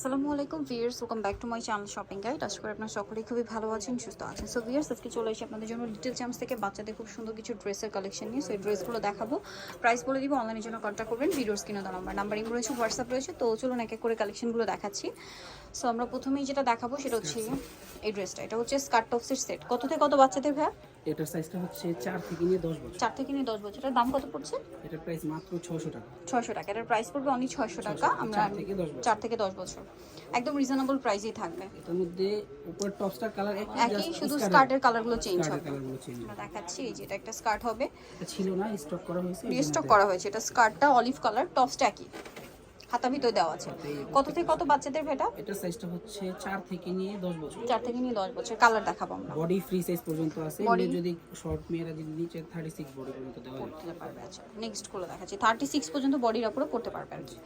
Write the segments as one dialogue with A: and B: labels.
A: আসসালামু আলাইকুম viewers welcome back to my channel shopping guide আশা করি আপনারা সকলেই খুবই ভালো আছেন, সুস্থ আছেন। সো ভিয়ার্স আজকে চলে এসে আপনাদের জন্য লিটল চ্যাম্পস থেকে বাচ্চাদের খুব সুন্দর কিছু ড্রেসের কালেকশন নিয়ে। সো এই ড্রেসগুলো দেখাবো। প্রাইস বলে দিব অনলাইনের জন্য কন্ট্যাক্ট করবেন। ভিডিওস কিনে দেওয়া নাম্বার নাম্বারিং রয়েছে হোয়াটসঅ্যাপ রয়েছে। তো চলুন এক এক করে কালেকশনগুলো দেখাচ্ছি। সো আমরা প্রথমেই যেটা দেখাবো সেটা হচ্ছে এই ড্রেসটা এটা হচ্ছে স্কার্ট টপসের সেট কত থেকে কত বাচ্চাদের ভাই
B: এটার সাইজটা হচ্ছে চার থেকে নিয়ে দশ বছর।
A: চার থেকে নিয়ে দশ বছরের দাম কত পড়ছে?
B: এটার প্রাইস মাত্র ছশো টাকা।
A: ছয়শো টাকা। এটার প্রাইস পড়বে অনলি ছয়শো টাকা। আমরা
B: চার থেকে দশ বছর।
A: চার থেকে দশ বছর। একদম রিজনেবল প্রাইসেই থাকবে।
B: এটার মধ্যে উপরের টপসটার কালার
A: একই শুধু স্কার্টের কালারগুলো চেঞ্জ হবে। আমরা দেখাচ্ছি এই যে এটা একটা স্কার্ট হবে।
B: ছিল না স্টক করা হয়েছে
A: রিস্টক করা হয়েছে। এটা স্কার্টটা অলিভ কালার টপসটা একই। হাতা ভিতরে দেওয়া আছে। কত থেকে কত বাচ্চাদের ভেটা?
B: এটার সাইজটা হচ্ছে চার থেকে নিয়ে দশ বছর।
A: চার থেকে নিয়ে দশ বছর। কালার দেখাবো আমরা।
B: বডি ফ্রি সাইজ পর্যন্ত আছে। এমনি যদি শর্ট মেয়েরা যদি নিচে থার্টি সিক্স বডি পর্যন্ত দেওয়া
A: পড়তে পারবে আচ্ছা। নেক্সটগুলো দেখাচ্ছি। থার্টি সিক্স পর্যন্ত বডির উপরে করতে পারবে আর কি।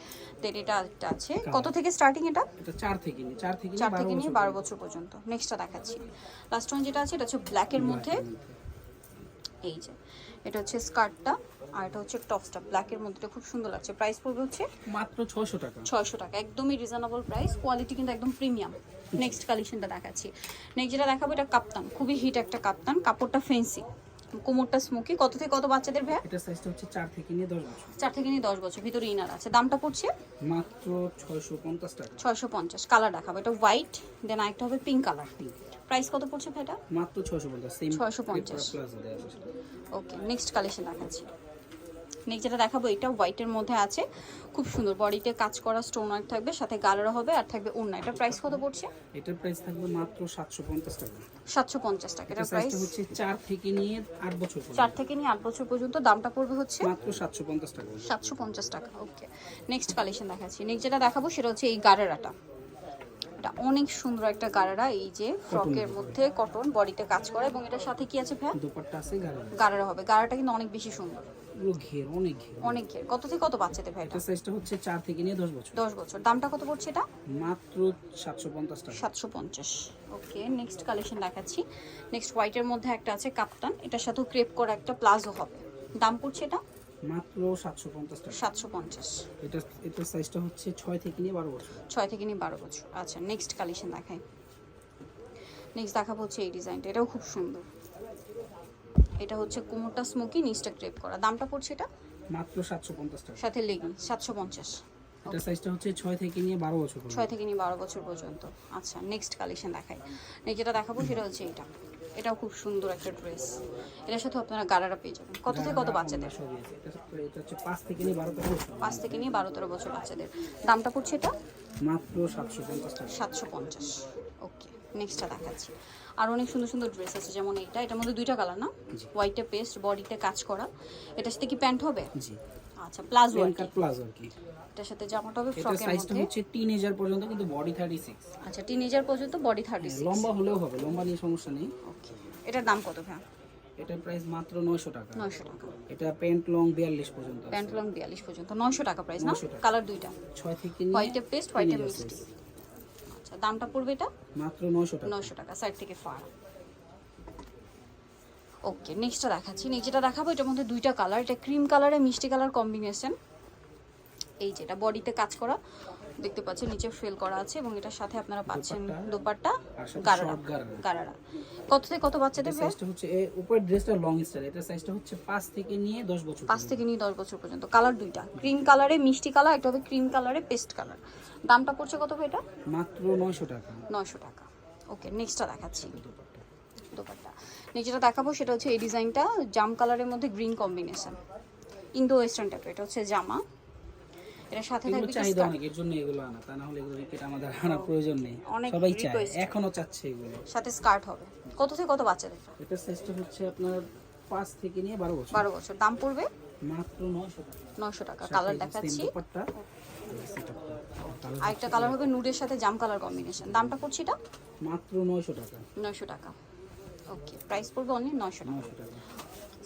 A: দেন এটা একটা আছে। কত থেকে স্টার্টিং এটা?
B: এটা চার থেকে নিয়ে চার থেকে
A: চার
B: নিয়ে বারো
A: থেকে নিয়ে
B: বছর
A: বারো বছর পর্যন্ত। নেক্সটটা দেখাচ্ছি। লাস্ট ওয়ান যেটা আছে এটা হচ্ছে ব্ল্যাকের মধ্যে। এই যে এটা হচ্ছে স্কার্টটা আর এটা হচ্ছে টপ টপসটা ব্ল্যাকের মধ্যে খুব সুন্দর লাগছে। প্রাইস পড়বে হচ্ছে
B: মাত্র ছশো টাকা।
A: ছয়শো টাকা। একদমই রিজনেবল প্রাইস কোয়ালিটি কিন্তু একদম প্রিমিয়াম নেক্সট কালেকশনটা দেখাচ্ছি। নেক্সট যেটা দেখাবো এটা কাপ্তান। খুবই হিট একটা কাপ্তান। কাপড়টা ফেন্সি কোমরটা স্মোকি কত থেকে কত বাচ্চাদের ভ্যা
B: এটার সাইজটা হচ্ছে চার থেকে নিয়ে দশ বছর।
A: চার থেকে নিয়ে দশ বছর। ভিতরে ইনার আছে। দামটা পড়ছে?
B: মাত্র ছয়শো পঞ্চাশ টাকা।
A: ছয়শো পঞ্চাশ। কালার দেখাবো। এটা হোয়াইট দেন আরেকটা হবে পিঙ্ক কালার প্রাইস কত পড়ছে ভাইটা?
B: মাত্র ছয়শো পঞ্চাশ। সেম
A: 650
B: প্লাজা দেওয়া আছে। সেটা।
A: ওকে নেক্সট কালেকশন দেখাচ্ছি। নেক্সট যেটা দেখাবো এটা হোয়াইটের মধ্যে আছে। খুব সুন্দর বডিতে কাজ করা স্টোন ওয়ার্ক থাকবে সাথে গালারও হবে আর থাকবে ওড়না। এটা প্রাইস কত পড়ছে?
B: এটার প্রাইস থাকবে মাত্র সাতশো পঞ্চাশ টাকা।
A: সাতশো পঞ্চাশ টাকা। এটা প্রাইস
B: হচ্ছে চার থেকে নিয়ে আট বছর পর্যন্ত।
A: চার থেকে নিয়ে আট বছর পর্যন্ত দামটা পড়বে হচ্ছে
B: মাত্র সাতশো পঞ্চাশ টাকা।
A: সাতশো পঞ্চাশ টাকা ওকে নেক্সট কালেকশন দেখাচ্ছি। নেক্সট যেটা দেখাবো সেটা হচ্ছে এই গারারাটা। এটা অনেক সুন্দর একটা গারারা এই যে ফ্রকের মধ্যে কটন বডিতে কাজ করে এবং এটার সাথে কি আছে ভ্যা
B: দোপাট্টা আছে গাড়ি
A: গারারা হবে। গারাটা কিন্তু অনেক বেশি সুন্দর।
B: ঘের অনেক ঘের।
A: অনেক ঘের। কত থেকে কত বাচ্চাদের ভাই এটা?
B: সাইজটা হচ্ছে চার থেকে নিয়ে দশ বছর।
A: দশ বছর। দামটা কত পড়ছে এটা?
B: মাত্র সাতশো পঞ্চাশ টাকা।
A: সাতশো পঞ্চাশ। ওকে নেক্সট কালেকশন দেখাচ্ছি। নেক্সট হোয়াইটের মধ্যে একটা আছে কাপ্তান। এটার সাথেও ক্রেপ করা একটা প্লাজো হবে। দাম পড়ছে এটা?
B: মাত্র সাতশো পঞ্চাশ টাকা।
A: সাতশো পঞ্চাশ।
B: এটা এটার সাইজটা হচ্ছে ছয় থেকে নিয়ে বারো বছর।
A: ছয় থেকে নিয়ে বারো বছর। আচ্ছা নেক্সট কালেকশন দেখাই। নেক্সট দেখাবো হচ্ছে এই ডিজাইনটা এটাও খুব সুন্দর। এটা হচ্ছে কোমরটা স্মোকি নিচটা ক্রেপ করা। দামটা পড়ছে এটা?
B: মাত্র সাতশো পঞ্চাশ টাকা।
A: সাথে লেগিং সাতশো পঞ্চাশ।
B: এটার সাইজটা হচ্ছে ছয় থেকে নিয়ে বারো বছর পর্যন্ত।
A: ছয় থেকে নিয়ে বারো বছর পর্যন্ত। আচ্ছা নেক্সট কালেকশন দেখাই। নেক্সট যেটা দেখাবো সেটা হচ্ছে এটা এটাও খুব সুন্দর একটা ড্রেস। এটার সাথে আপনারা গারারা পেয়ে যাবেন। কত থেকে কত বাচ্চাদের?
B: পাঁচ থেকে নিয়ে বারো তেরো বছর
A: বাচ্চাদের। দামটা পড়ছে এটা?
B: মাত্র সাতশো পঞ্চাশ।
A: সাতশো পঞ্চাশ। ওকে নেক্সটটা দেখাচ্ছি। আর অনেক সুন্দর সুন্দর ড্রেস আছে যেমন এটা এটার মধ্যে দুইটা কালার না। হোয়াইটে পেস্ট বডিতে কাজ করা। এটার সাথে কি প্যান্ট হবে?
B: জি।
A: আচ্ছা প্লাজো আর কি
B: প্লাজো আর কি
A: এটার সাথে জামাটা হবে ফ্রকের
B: সাইজটা
A: মধ্যে।
B: হচ্ছে টিনেজার পর্যন্ত কিন্তু বডি থার্টি সিক্স
A: আচ্ছা টিনেজার পর্যন্ত বডি থার্টি
B: লম্বা হলেও হবে লম্বা নিয়ে সমস্যা নেই।
A: ওকে এটার দাম কত ভাই
B: এটার প্রাইস মাত্র নয়শো টাকা।
A: নয়শো টাকা।
B: এটা প্যান্ট লং বিয়াল্লিশ পর্যন্ত
A: প্যান্ট লং বিয়াল্লিশ পর্যন্ত। নয়শো টাকা প্রাইস না? কালার দুইটা।
B: ছয় থেকে নিয়ে
A: হোয়াইটে পেস্ট হোয়াইটে
B: size।
A: আচ্ছা দামটা পড়বে এটা?
B: মাত্র নয়শো টাকা।
A: নয়শো টাকা সাইড থেকে ফার ওকে নেক্সটটা দেখাচ্ছি। নেক্সট যেটা দেখাবো এটার মধ্যে দুইটা কালার এটা ক্রিম কালারে মিষ্টি কালার কম্বিনেশন এই যেটা বডিতে কাজ করা। দেখতে পাচ্ছেন নিচে ফেল করা আছে এবং এটার সাথে আপনারা পাচ্ছেন
B: দোপাট্টা।
A: গারারা। কত থেকে কত বাচ্চাদের
B: সাইজটা হচ্ছে উপরের ড্রেসটা লং স্টাইল এটা সাইজটা হচ্ছে পাঁচ থেকে নিয়ে দশ বছর
A: পাঁচ থেকে নিয়ে দশ বছর পর্যন্ত। কালার দুইটা। ক্রিম কালারে মিষ্টি কালার একটা হবে ক্রিম কালারে পেস্ট কালার দামটা পড়ছে কত ভাই এটা?
B: মাত্র নয়শো টাকা।
A: নয়শো টাকা। ওকে নেক্সটটা দেখাচ্ছি। দোপাট্টা নিচেটা দেখাবো সেটা হচ্ছে এই ডিজাইনটা জাম কালারের মধ্যে গ্রিন কম্বিনেশন। ইন্দো ওয়েস্টার্ন টাইপের এটা হচ্ছে জামা। এটার সাথে থাকবে
B: চাহিদা অনেক এর জন্য এগুলো আনা তা না হলে এগুলো রিপিট আমাদের আনার প্রয়োজন নেই। সবাই চায় এখনও চাচ্ছে এগুলো।
A: সাথে স্কার্ট হবে। কত থেকে কত বাচ্চাদের?
B: এটার সাইজটা হচ্ছে আপনার পাঁচ থেকে নিয়ে বছর।
A: দাম পড়বে?
B: মাত্র টাকা।
A: কালার দেখাচ্ছি। আরেকটা কালার হবে নুডের সাথে জাম কালার কম্বিনেশন দামটা পড়ছে এটা?
B: মাত্র নয়শো টাকা।
A: নয়শো টাকা। ওকে প্রাইস পড়বে অনলি নয়শো টাকা।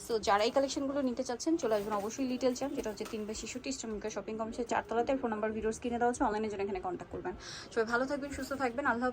A: সো যারা এই কালেকশনগুলো নিতে চাচ্ছেন চলে আসবেন অবশ্যই লিটেল চ্যাম্প যেটা হচ্ছে তিন বা শিশুটি শ্রমিকা শপিং কমসে চারতলাতে। ফোন নাম্বার ভিডিওস কিনে দেওয়া হচ্ছে অনলাইনের জন্য এখানে কন্ট্যাক্ট করবেন। সবাই ভালো থাকবেন সুস্থ থাকবেন আল্লাহ